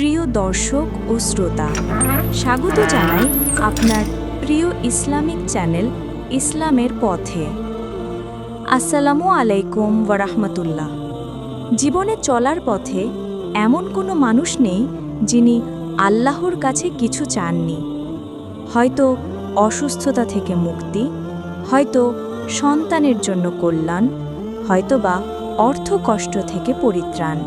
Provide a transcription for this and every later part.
প্রিয় দর্শক ও শ্রোতা, স্বাগত জানাই আপনার প্রিয় ইসলামিক চ্যানেল ইসলামের পথে। আসসালামু আলাইকুম ওরহমতুল্লাহ জীবনে চলার পথে এমন কোনো মানুষ নেই যিনি আল্লাহর কাছে কিছু চাননি। হয়তো অসুস্থতা থেকে মুক্তি, হয়তো সন্তানের জন্য কল্যাণ, হয়তোবা অর্থ কষ্ট থেকে পরিত্রাণ।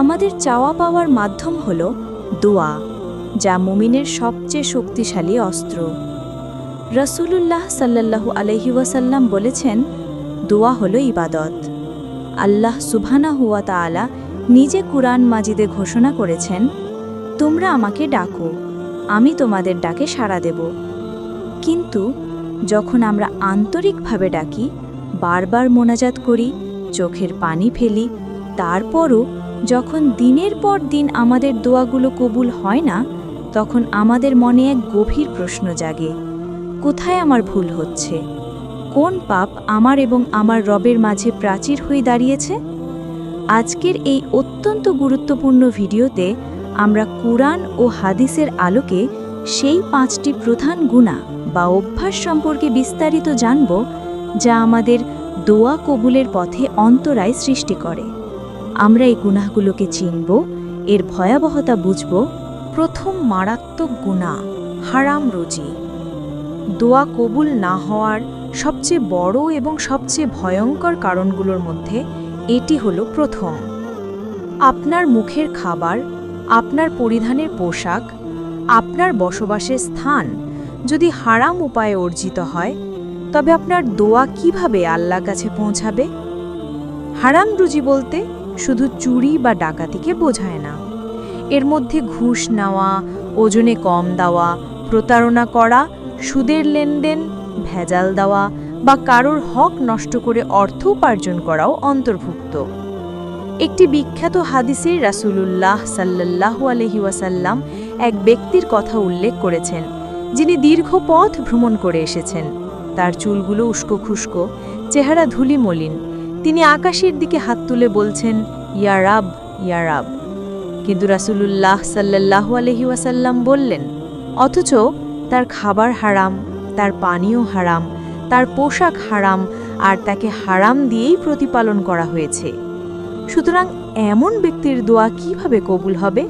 আমাদের চাওয়া পাওয়ার মাধ্যম হল দোয়া, যা মুমিনের সবচেয়ে শক্তিশালী অস্ত্র। রসুলুল্লাহ সাল্লাল্লাহু আলহি ওয়াসাল্লাম বলেছেন, দোয়া হল ইবাদত। আল্লাহ সুবহানা হুয়া তাআলা নিজে কুরআন মাজিদে ঘোষণা করেছেন, তোমরা আমাকে ডাকো, আমি তোমাদের ডাকে সাড়া দেব। কিন্তু যখন আমরা আন্তরিকভাবে ডাকি, বারবার মোনাজাত করি, চোখের পানি ফেলি, তারপরও যখন দিনের পর দিন আমাদের দোয়াগুলো কবুল হয় না, তখন আমাদের মনে এক গভীর প্রশ্ন জাগে, কোথায় আমার ভুল হচ্ছে? কোন পাপ আমার এবং আমার রবের মাঝে প্রাচীর হয়ে দাঁড়িয়েছে? আজকের এই অত্যন্ত গুরুত্বপূর্ণ ভিডিওতে আমরা কুরআন ও হাদিসের আলোকে সেই পাঁচটি প্রধান গুণা বা অভ্যাস সম্পর্কে বিস্তারিত জানব, যা আমাদের দোয়া কবুলের পথে অন্তরায় সৃষ্টি করে। আমরা এই গুনাহগুলোকে চিনব, এর ভয়াবহতা বুঝব, প্রথম মারাত্মক গুণা হারাম রুজি। দোয়া কবুল না হওয়ার সবচেয়ে বড় এবং সবচেয়ে ভয়ঙ্কর কারণগুলোর মধ্যে এটি হলো প্রথম। আপনার মুখের খাবার, আপনার পরিধানের পোশাক, আপনার বসবাসের স্থান যদি হারাম উপায়ে অর্জিত হয়, তবে আপনার দোয়া কীভাবে আল্লাহ কাছে পৌঁছাবে? হারাম রুজি বলতে শুধু চুরি বা ডাকাতিকে বোঝায় না। এর মধ্যে ঘুষ নেওয়া, ওজনে কম দেওয়া, প্রতারণা করা, সুদের লেনদেন, ভেজাল দেওয়া বা কারোর হক নষ্ট করে অর্থ উপার্জন করাও অন্তর্ভুক্ত। একটি বিখ্যাত হাদিসে রাসূলুল্লাহ সাল্লাল্লাহু আলহি ওয়াসাল্লাম এক ব্যক্তির কথা উল্লেখ করেছেন, যিনি দীর্ঘ পথ ভ্রমণ করে এসেছেন। তার চুলগুলো উস্কো খুস্কো চেহারা ধুলি মলিন তিনি আকাশের দিকে হাত তুলে বলছেন ইয়ারাব ইয়ারাব কিন্তু রাসূলুল্লাহ সাল্লাল্লাহু আলহি ওয়াসাল্লাম বললেন, অথচ তার খাবার হারাম, তার পানীয় হারাম, তার পোশাক হারাম, আর তাকে হারাম দিয়েই প্রতিপালন করা হয়েছে। সুতরাং এমন ব্যক্তির দোয়া কীভাবে কবুল হবে?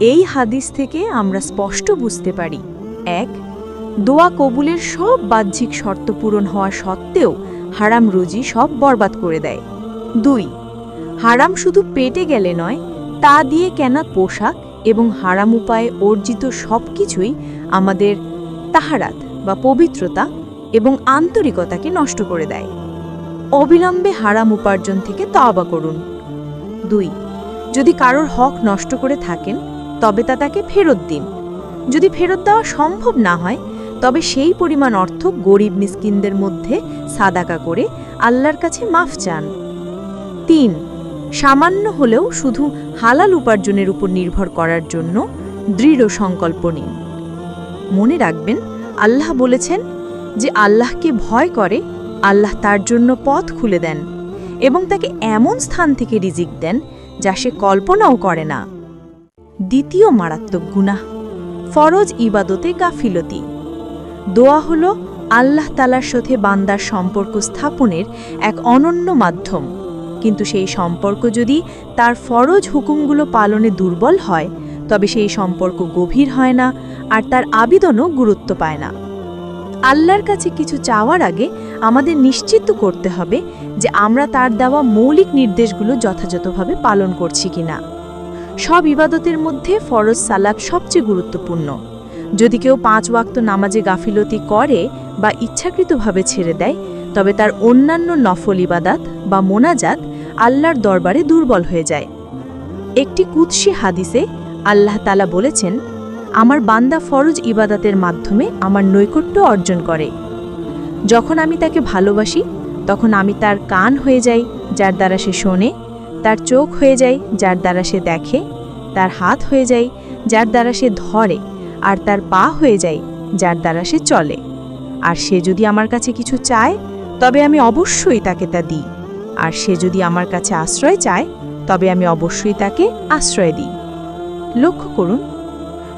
এই হাদিস থেকে আমরা স্পষ্ট বুঝতে পারি, এক, দোয়া কবুলের সব বাহ্যিক শর্ত পূরণ হওয়া সত্ত্বেও হারাম রুজি সব বরবাদ করে দেয়। দুই হারাম শুধু পেটে গেলে নয়, তা দিয়ে কেনা পোশাক এবং হারাম উপায়ে অর্জিত সব কিছুই আমাদের তাহারাত বা পবিত্রতা এবং আন্তরিকতাকে নষ্ট করে দেয়। অবিলম্বে হারাম উপার্জন থেকে তওবা করুন। দুই, যদি কারোর হক নষ্ট করে থাকেন, তবে তা তাকে ফেরত দিন। যদি ফেরত দেওয়া সম্ভব না হয়, তবে সেই পরিমাণ অর্থ গরিব মিসকিনদের মধ্যে সাদাকা করে আল্লাহর কাছে মাফ চান। তিন সামান্য হলেও শুধু হালাল উপার্জনের উপর নির্ভর করার জন্য দৃঢ় সংকল্প নিন। মনে রাখবেন, আল্লাহ বলেছেন যে আল্লাহকে ভয় করে, আল্লাহ তার জন্য পথ খুলে দেন এবং তাকে এমন স্থান থেকে রিজিক দেন যা সে কল্পনাও করে না। দ্বিতীয় মারাত্মক গুনাহ, ফরজ ইবাদতে গাফিলতি। দোয়া হল আল্লাহ তালার সাথে বান্দার সম্পর্ক স্থাপনের এক অনন্য মাধ্যম। কিন্তু সেই সম্পর্ক যদি তার ফরজ হুকুমগুলো পালনে দুর্বল হয়, তবে সেই সম্পর্ক গভীর হয় না আর তার আবেদনও গুরুত্ব পায় না। আল্লাহর কাছে কিছু চাওয়ার আগে আমাদের নিশ্চিত করতে হবে যে আমরা তার দেওয়া মৌলিক নির্দেশগুলো যথাযথভাবে পালন করছি কিনা। সব ইবাদতের মধ্যে ফরজ সালাত সবচেয়ে গুরুত্বপূর্ণ। যদি কেউ পাঁচ ওয়াক্ত নামাজে গাফিলতি করে বা ইচ্ছাকৃতভাবে ছেড়ে দেয়, তবে তার অন্যান্য নফল ইবাদাত বা মোনাজাত আল্লাহর দরবারে দুর্বল হয়ে যায়। একটি কুৎসি হাদিসে আল্লাহ তালা বলেছেন, আমার বান্দা ফরজ ইবাদাতের মাধ্যমে আমার নৈকট্য অর্জন করে। যখন আমি তাকে ভালোবাসি, তখন আমি তার কান হয়ে যাই, যার দ্বারা সে শোনে, তার চোখ হয়ে যায়, যার দ্বারা সে দেখে, তার হাত হয়ে যায়, যার দ্বারা সে ধরে, আর তার পা হয়ে যায়, যার দ্বারা সে চলে। আর সে যদি আমার কাছে কিছু চায়, তবে আমি অবশ্যই তাকে তা দিই। আর সে যদি আমার কাছে আশ্রয় চায়, তবে আমি অবশ্যই তাকে আশ্রয় দিই। লক্ষ্য করুন,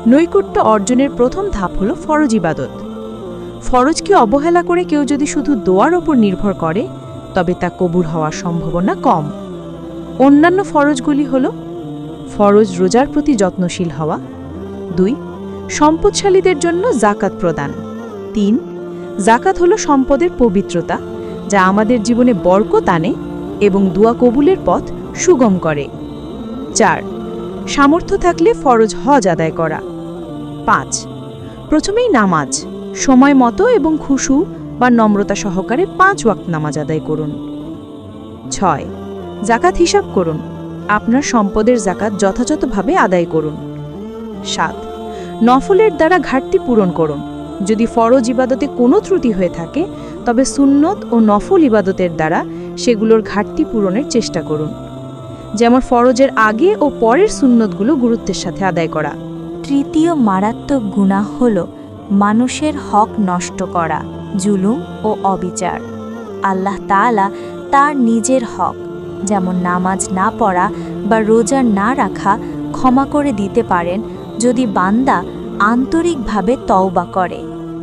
নৈকট্য অর্জনের প্রথম ধাপ হল ফরজ ইবাদত। ফরজকে অবহেলা করে কেউ যদি শুধু দোয়ার ওপর নির্ভর করে, তবে তা কবুল হওয়ার সম্ভাবনা কম। অন্যান্য ফরজগুলি হল, ফরজ রোজার প্রতি যত্নশীল হওয়া। দুই, সম্পদশালীদের জন্য জাকাত প্রদান। তিন, জাকাত হল সম্পদের পবিত্রতা। যা আমাদের জীবনে বরকত আনে এবং দোয়া কবুলের পথ সুগম করে। চার, সামর্থ্য থাকলে ফরজ হজ আদায় করা। পাঁচ, প্রথমেই নামাজ, সময় মতো এবং খুশু বা নম্রতা সহকারে পাঁচ ওয়াক্ত নামাজ আদায় করুন। ছয়, জাকাত হিসাব করুন। আপনার সম্পদের জাকাত যথাযথভাবে আদায় করুন। সাত, নফলের দ্বারা ঘাটতি পূরণ করুন। যদি ফরজ ইবাদতে কোনো ত্রুটি হয়ে থাকে তবে সুন্নত ও নফল ইবাদতের দ্বারা সেগুলোর ঘাটতি পূরণের চেষ্টা করুন। যেমন ফরজের আগে ও পরের সুন্নতগুলো গুরুত্বের সাথে আদায় করা। তৃতীয় মারাত্মক গুনাহ হল মানুষের হক নষ্ট করা, জুলুম ও অবিচার। আল্লাহ তাআলা তার নিজের হক, যেমন নামাজ না পড়া বা রোজা না রাখা, ক্ষমা করে দিতে পারেন যদি বান্দা আন্তরিকভাবে তওবা করে।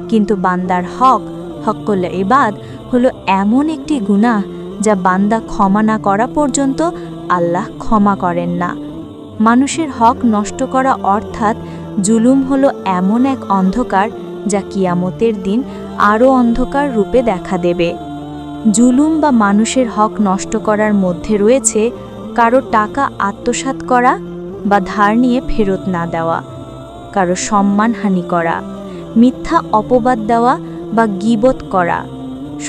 কিন্তু বান্দার হক হক্কল ইবাদ হলো এমন একটি গুনাহ যা বান্দা ক্ষমা না করা পর্যন্ত আল্লাহ ক্ষমা করেন না। মানুষের হক নষ্ট করা অর্থাৎ জুলুম হলো এমন এক অন্ধকার যা কিয়ামতের দিন আরও অন্ধকার রূপে দেখা দেবে। জুলুম বা মানুষের হক নষ্ট করার মধ্যে রয়েছে কারও টাকা আত্মসাৎ করা বা ধার নিয়ে ফেরত না দেওয়া, কারও সম্মানহানি করা, মিথ্যা অপবাদ দেওয়া বা গিবত করা,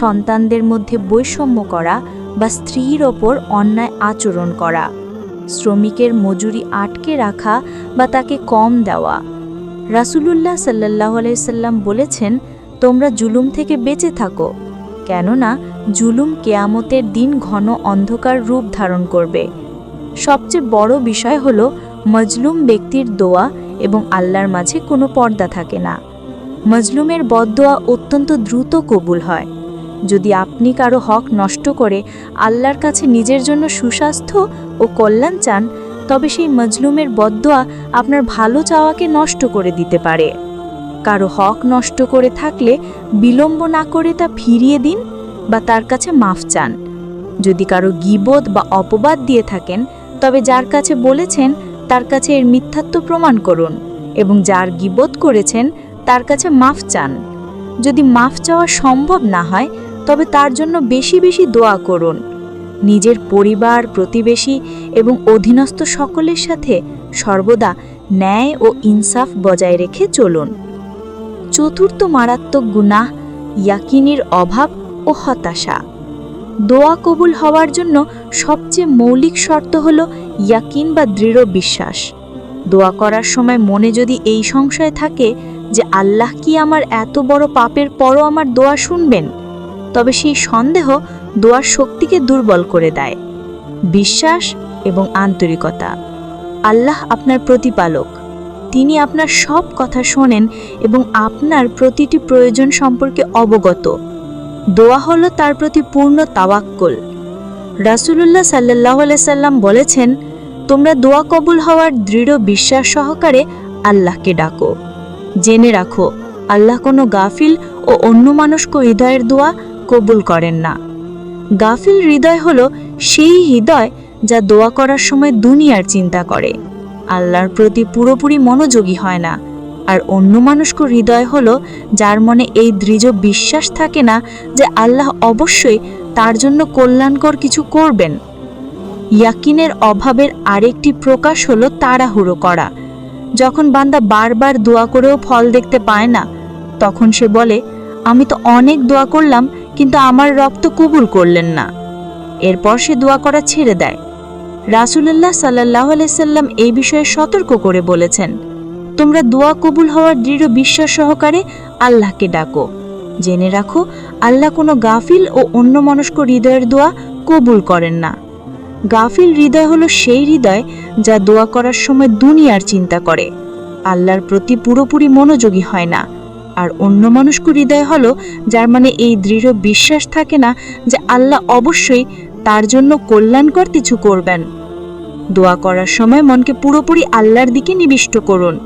সন্তানদের মধ্যে বৈষম্য করা বা স্ত্রীর ওপর অন্যায় আচরণ করা, শ্রমিকের মজুরি আটকে রাখা বা তাকে কম দেওয়া। রাসূলুল্লাহ সাল্লাহ আলাইসাল্লাম বলেছেন, তোমরা জুলুম থেকে বেঁচে থাকো, কেননা জুলুম কেয়ামতের দিন ঘন অন্ধকার রূপ ধারণ করবে। সবচেয়ে বড় বিষয় হল, মজলুম ব্যক্তির দোয়া এবং আল্লাহর মাঝে কোনো পর্দা থাকে না। মজলুমের বদদোয়া অত্যন্ত দ্রুত কবুল হয়। যদি আপনি কারও হক নষ্ট করে আল্লাহর কাছে নিজের জন্য সুস্বাস্থ্য ও কল্যাণ চান, তবে সেই মজলুমের বদদোয়া আপনার ভালো চাওয়াকে নষ্ট করে দিতে পারে। কারও হক নষ্ট করে থাকলে বিলম্ব না করে তা ফিরিয়ে দিন বা তার কাছে মাফ চান। যদি কারও গিবোধ বা অপবাদ দিয়ে থাকেন, তবে যার কাছে বলেছেন, তার কাছে এর মিথ্যাত্ব প্রমাণ করুন এবং যার গিবোধ করেছেন তার কাছে মাফ চান। যদি মাফ চাওয়া সম্ভব না হয়, তবে তার জন্য বেশি বেশি দোয়া করুন। নিজের পরিবার, প্রতিবেশী এবং অধীনস্থ সকলের সাথে সর্বদা ন্যায় ও ইনসাফ বজায় রেখে চলুন। চতুর্থ মারাত্মক গুনাহ ইয়াকিনির অভাব ও হতাশা। দোয়া কবুল হওয়ার জন্য সবচেয়ে মৌলিক শর্ত হল ইয়াকিন বা দৃঢ় বিশ্বাস। দোয়া করার সময় মনে যদি এই সংশয় থাকে যে আল্লাহ কি আমার এত বড় পাপের পরও আমার দোয়া শুনবেন? তবে সেই সন্দেহ দোয়ার শক্তিকে দুর্বল করে দেয়। বিশ্বাস এবং আন্তরিকতা। আল্লাহ আপনার প্রতিপালক। তিনি আপনার সব কথা শোনেন এবং আপনার প্রতিটি প্রয়োজন সম্পর্কে অবগত। দোয়া হলো তার প্রতি পূর্ণ তাওয়াক্কল। রাসূলুল্লাহ সাল্লাহ সাল্লাম বলেছেন, তোমরা দোয়া কবুল হওয়ার দৃঢ় বিশ্বাস সহকারে আল্লাহকে ডাকো। জেনে রাখো, আল্লাহ কোনো গাফিল ও অন্য মানুষকে হৃদয়ের দোয়া কবুল করেন না। গাফিল হৃদয় হলো সেই হৃদয় যা দোয়া করার সময় দুনিয়ার চিন্তা করে। আল্লাহর প্রতি পুরোপুরি মনোযোগী হয় না, আর অন্য মানুষকে হৃদয় হলো যার মনে এই দৃঢ় বিশ্বাস থাকে না যে আল্লাহ অবশ্যই তার জন্য কল্যাণকর কিছু করবেন। ইয়াকিনের অভাবের আরেকটি প্রকাশ হলো তাড়াহুড়ো করা। যখন বান্দা বারবার দোয়া করেও ফল দেখতে পায় না, তখন সে বলে, আমি তো অনেক দোয়া করলাম, কিন্তু আমার রক্ত কবুল করলেন না। এরপর সে দোয়া করা ছেড়ে দেয়। রাসুলুল্লাহ সাল্লাহ আলাইসাল্লাম এই বিষয়ে সতর্ক করে বলেছেন, তোমরা দোয়া কবুল হওয়ার দৃঢ় বিশ্বাস সহকারে আল্লাহকে ডাকো। জেনে রাখো, আল্লাহ কোনো গাফিল ও অন্য মনস্ক হৃদয়ের দোয়া কবুল করেন না। গাফিল হৃদয় হলো সেই হৃদয় যা দোয়া করার সময় দুনিয়ার চিন্তা করে। আল্লাহর প্রতি পুরোপুরি মনোযোগী হয় না। আর অন্য মানুষকে হৃদয় হলো যার মানে এই দৃঢ় বিশ্বাস থাকে না যে আল্লাহ অবশ্যই তার জন্য কল্যাণকর কিছু করবেন। দোয়া করার সময় মনকে পুরোপুরি আল্লাহর দিকে নিবিষ্ট করুন।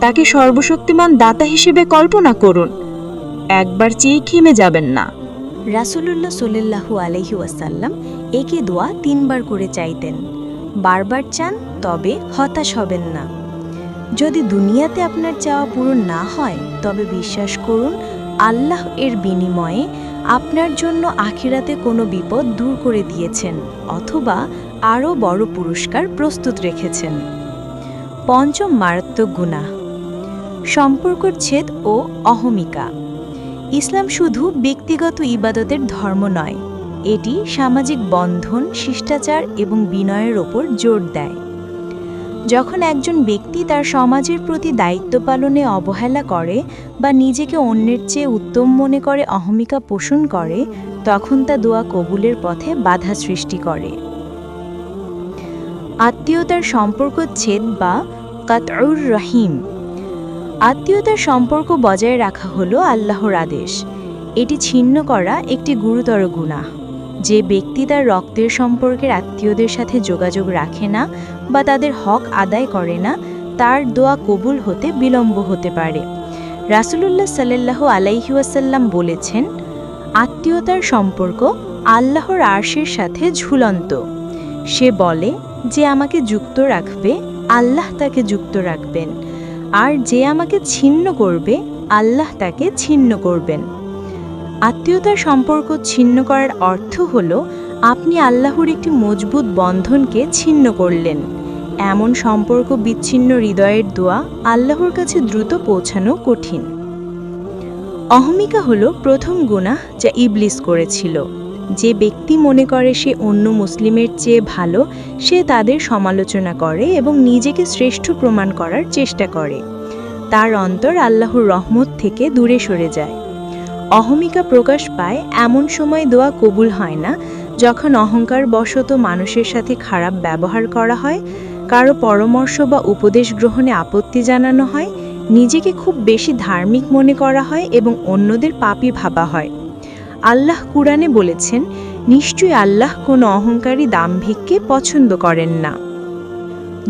তাকে সর্বশক্তিমান দাতা হিসেবে কল্পনা করুন। একবার চেয়ে খেমে যাবেন না। রাসূলুল্লাহ সাল্লাল্লাহু আলাইহি ওয়াসাল্লাম একে দোয়া তিনবার করে চাইতেন। বারবার চান, তবে হতাশ হবেন না। যদি দুনিয়াতে আপনার চাওয়া পূরণ না হয়, তবে বিশ্বাস করুন, আল্লাহ এর বিনিময়ে আপনার জন্য আখিরাতে কোনো বিপদ দূর করে দিয়েছেন, অথবা আরও বড় পুরস্কার প্রস্তুত রেখেছেন। পঞ্চম মারাত্মক গুনাহ। সম্পর্কচ্ছেদ ও অহমিকা। ইসলাম শুধু ব্যক্তিগত ইবাদতের ধর্ম নয়, এটি সামাজিক বন্ধন, শিষ্টাচার এবং বিনয়ের ওপর জোর দেয়। যখন একজন ব্যক্তি তার সমাজের প্রতি দায়িত্ব পালনে অবহেলা করে বা নিজেকে অন্যের চেয়ে উত্তম মনে করে অহমিকা পোষণ করে, তখন তা দোয়া কবুলের পথে বাধা সৃষ্টি করে। আত্মীয়তার সম্পর্কচ্ছেদ বা কাতউর রহিম আত্মীয়তার সম্পর্ক বজায় রাখা হলো আল্লাহর আদেশ। এটি ছিন্ন করা একটি গুরুতর গুনাহ। যে ব্যক্তি তার রক্তের সম্পর্কের আত্মীয়দের সাথে যোগাযোগ রাখে না বা তাদের হক আদায় করে না, তার দোয়া কবুল হতে বিলম্ব হতে পারে। রাসূলুল্লাহ সাল্লাহ আলাইহিওয়াসাল্লাম বলেছেন, আত্মীয়তার সম্পর্ক আল্লাহর আরশের সাথে ঝুলন্ত। সে বলে, যে আমাকে যুক্ত রাখবে, আল্লাহ তাকে যুক্ত রাখবেন আর যে আমাকে ছিন্ন করবে, আল্লাহ তাকে ছিন্ন করবেন। আত্মীয়তার সম্পর্ক ছিন্ন করার অর্থ হল, আপনি আল্লাহর একটি মজবুত বন্ধনকে ছিন্ন করলেন। এমন সম্পর্ক বিচ্ছিন্ন হৃদয়ের দোয়া আল্লাহর কাছে দ্রুত পৌঁছানো কঠিন। অহমিকা হল প্রথম গুনাহ যা ইবলিস করেছিল। যে ব্যক্তি মনে করে সে অন্য মুসলিমের চেয়ে ভালো, সে তাদের সমালোচনা করে এবং নিজেকে শ্রেষ্ঠ প্রমাণ করার চেষ্টা করে। তার অন্তর আল্লাহর রহমত থেকে দূরে সরে যায়। অহমিকা প্রকাশ পায়, এমন সময় দোয়া কবুল হয় না, যখন অহংকার বশত মানুষের সাথে খারাপ ব্যবহার করা হয়, কারও পরামর্শ বা উপদেশ গ্রহণে আপত্তি জানানো হয়, নিজেকে খুব বেশি ধার্মিক মনে করা হয় এবং অন্যদের পাপী ভাবা হয়। আল্লাহ কুরআনে বলেছেন, নিশ্চয়ই আল্লাহ কোনো অহংকারী দাম্ভিককে পছন্দ করেন না।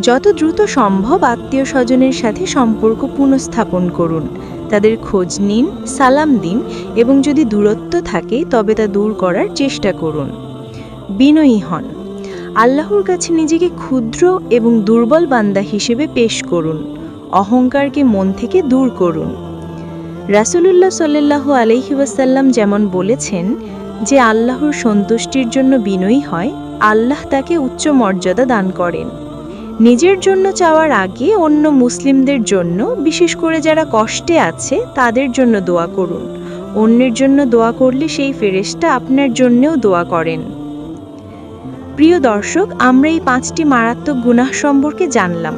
যত দ্রুত সম্ভব আত্মীয় স্বজনের সাথে সম্পর্ক পুনঃস্থাপন করুন। তাদের খোঁজ নিন, সালাম দিন এবং যদি দূরত্ব থাকে, তবে তা দূর করার চেষ্টা করুন। বিনয়ী হন। আল্লাহর কাছে নিজেকে ক্ষুদ্র এবং দুর্বল বান্দা হিসেবে পেশ করুন। অহংকারকে মন থেকে দূর করুন। রাসূলুল্লাহ সাল্লাল্লাহু আলাইহি ওয়াসাল্লাম যেমন বলেছেন যে আল্লাহর সন্তুষ্টির জন্য বিনয়ী হয়, আল্লাহ তাকে উচ্চ মর্যাদা দান করেন। নিজের জন্য চাওয়ার আগে অন্য মুসলিমদের জন্য, বিশেষ করে যারা কষ্টে আছে, তাদের জন্য দোয়া করুন। অন্যের জন্য দোয়া করলে সেই ফেরেশতা আপনার জন্যও দোয়া করেন। প্রিয় দর্শক, আমরা এই পাঁচটি মারাত্মক গুনাহ সম্পর্কে জানলাম।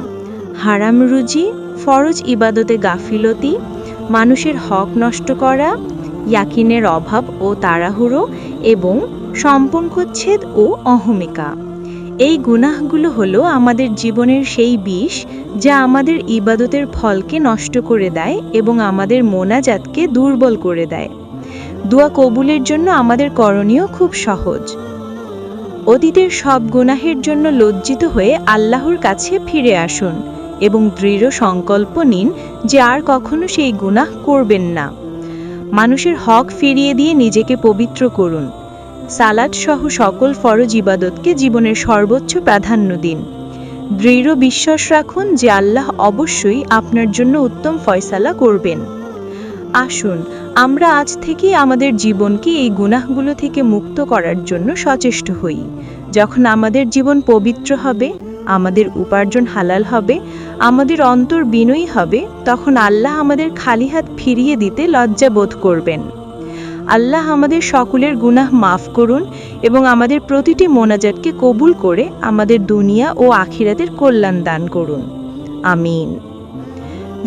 হারাম রুজি, ফরজ ইবাদতে গাফিলতি মানুষের হক নষ্ট করা, ইয়াকিনের অভাব ও তাড়াহুড়ো এবং সম্পর্কচ্ছেদ ও অহমিকা। এই গুনাহগুলো হলো আমাদের জীবনের সেই বিষ যা আমাদের ইবাদতের ফলকে নষ্ট করে দেয় এবং আমাদের মোনাজাতকে দুর্বল করে দেয়। দোয়া কবুলের জন্য আমাদের করণীয় খুব সহজ। অতীতের সব গুনাহের জন্য লজ্জিত হয়ে আল্লাহর কাছে ফিরে আসুন। এবং দৃঢ় সংকল্প নিন যে আর কখনো সেই গুনাহ করবেন না। মানুষের হক ফিরিয়ে দিয়ে নিজেকে পবিত্র করুন। সালাদ সহ সকল ফরজ ইবাদতকে জীবনের সর্বোচ্চ প্রাধান্য দিন। দৃঢ় বিশ্বাস রাখুন যে আল্লাহ অবশ্যই আপনার জন্য উত্তম ফয়সালা করবেন। আসুন, আমরা আজ থেকে আমাদের জীবনকে এই গুনাহগুলো থেকে মুক্ত করার জন্য সচেষ্ট হই। যখন আমাদের জীবন পবিত্র হবে আমাদের উপার্জন হালাল হবে, আমাদের অন্তর বিনয়ী হবে, তখন আল্লাহ আমাদের খালি হাত ফিরিয়ে দিতে লজ্জা বোধ করবেন। আল্লাহ আমাদের সকলের গুনাহ মাফ করুন এবং আমাদের প্রতিটি মোনাজাতকে কবুল করে আমাদের দুনিয়া ও আখিরাতের কল্যাণ দান করুন। আমিন।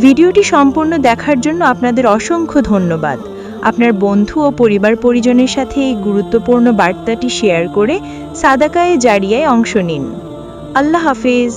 ভিডিওটি সম্পূর্ণ দেখার জন্য আপনাদের অসংখ্য ধন্যবাদ। আপনার বন্ধু ও পরিবার পরিজনের সাথে এই গুরুত্বপূর্ণ বার্তাটি শেয়ার করে সাদাকায়ে জারিয়ায় অংশ নিন। আল্লাহ হাফেজ